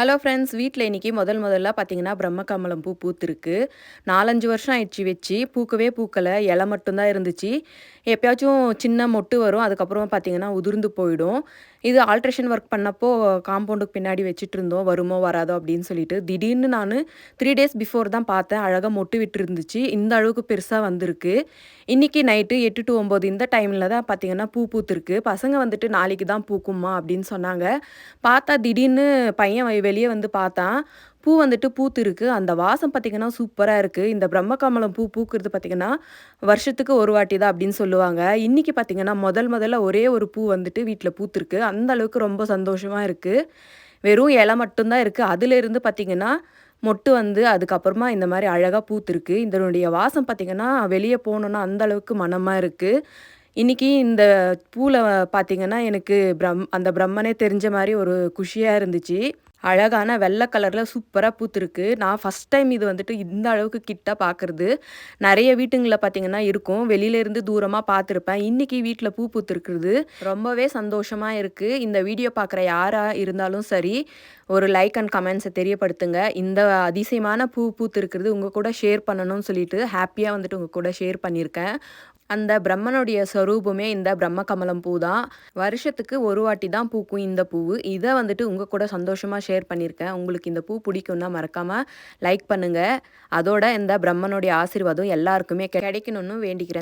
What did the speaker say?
Hello friends வீட்டில் இன்றைக்கி முதல் முதல்ல பார்த்தீங்கன்னா பிரம்மகமலம் பூ பூத்துருக்கு. நாலஞ்சு வருஷம் ஆயிடுச்சு வச்சு. பூக்கவே பூக்கலை. இலை மட்டும்தான் இருந்துச்சு. எப்பயாச்சும் சின்ன மொட்டு வரும். அதுக்கப்புறம் பார்த்தீங்கன்னா உதிர்ந்து போயிடும். இது ஆல்ட்ரேஷன் ஒர்க் பண்ணப்போ காம்பவுண்டுக்கு பின்னாடி வச்சுட்டு இருந்தோம் வருமோ வராதோ அப்படின்னு சொல்லிட்டு. திடீர்னு நான் த்ரீ டேஸ் பிஃபோர் தான் பார்த்தேன். அழகாக மொட்டு விட்டு இருந்துச்சு இந்த அளவுக்கு பெருசாக வந்திருக்கு. இன்றைக்கி நைட்டு எட்டு டு ஒம்பது இந்த டைமில் தான் பார்த்தீங்கன்னா பூ பூத்துருக்கு. பசங்க வந்துட்டு நாளைக்கு தான் பூக்குமா அப்படின்னு சொன்னாங்க. பார்த்தா திடீர்னு பையன் வெளியே வந்து பார்த்தான். பூ வந்துட்டு பூத்திருக்குது அந்த வாசம் பார்த்திங்கன்னா சூப்பராக இருக்குது இந்த பிரம்மகமலம் பூ பூக்கிறது பார்த்திங்கன்னா வருஷத்துக்கு ஒரு வாட்டி தான் அப்படின்னு சொல்லுவாங்க. இன்றைக்கி பார்த்திங்கன்னா முதல் முதல்ல ஒரே ஒரு பூ வந்துட்டு வீட்டில் பூத்துருக்கு. அந்த அளவுக்கு ரொம்ப சந்தோஷமாக இருக்குது வெறும் இலை மட்டும்தான் இருக்குது அதுலேருந்து பார்த்திங்கன்னா மொட்டு வந்து அதுக்கப்புறமா இந்த மாதிரி அழகாக பூத்துருக்கு. இதனுடைய வாசம் பார்த்திங்கன்னா வெளியே போகணுன்னா அந்த அளவுக்கு மனமாக இருக்குது இன்றைக்கி இந்த பூவில் பார்த்திங்கன்னா எனக்கு பிரம் அந்த பிரம்மனே தெரிஞ்ச மாதிரி ஒரு குஷியாக இருந்துச்சு. அழகான வெள்ளை கலரில் சூப்பராக பூத்துருக்கு. நான் ஃபஸ்ட் டைம் இது வந்துட்டு இந்த அளவுக்கு கிட்ட பார்க்குறது நிறைய வீட்டுங்களில் பார்த்தீங்கன்னா இருக்கும். வெளியிலேருந்து தூரமாக பார்த்துருப்பேன் இன்றைக்கி வீட்டில் பூ பூத்துருக்குறது. ரொம்பவே சந்தோஷமாக இருக்குது இந்த வீடியோ பார்க்குற யாராக இருந்தாலும் சரி ஒரு லைக் அண்ட் கமெண்ட்ஸை தெரியப்படுத்துங்க. இந்த அதிசயமான பூ பூத்துருக்கிறது உங்கள் கூட ஷேர் பண்ணணும்னு சொல்லிட்டு ஹாப்பியாக வந்துட்டு உங்கள் கூட ஷேர் பண்ணியிருக்கேன் அந்த பிரம்மனுடைய ஸ்வரூபமே இந்த பிரம்ம கமலம் பூ தான். வருஷத்துக்கு ஒரு வாட்டி தான் பூக்கும் இந்த பூவு. இதை வந்துட்டு உங்கள் கூட சந்தோஷமாக ஷேர் பண்ணியிருக்கேன். உங்களுக்கு இந்த பூ பிடிக்கும்னா மறக்காமல் லைக் பண்ணுங்கள் அதோட இந்த பிரம்மனுடைய ஆசீர்வாதம் எல்லாருக்குமே கிடைக்கணும்னு வேண்டிக்கிறேன்.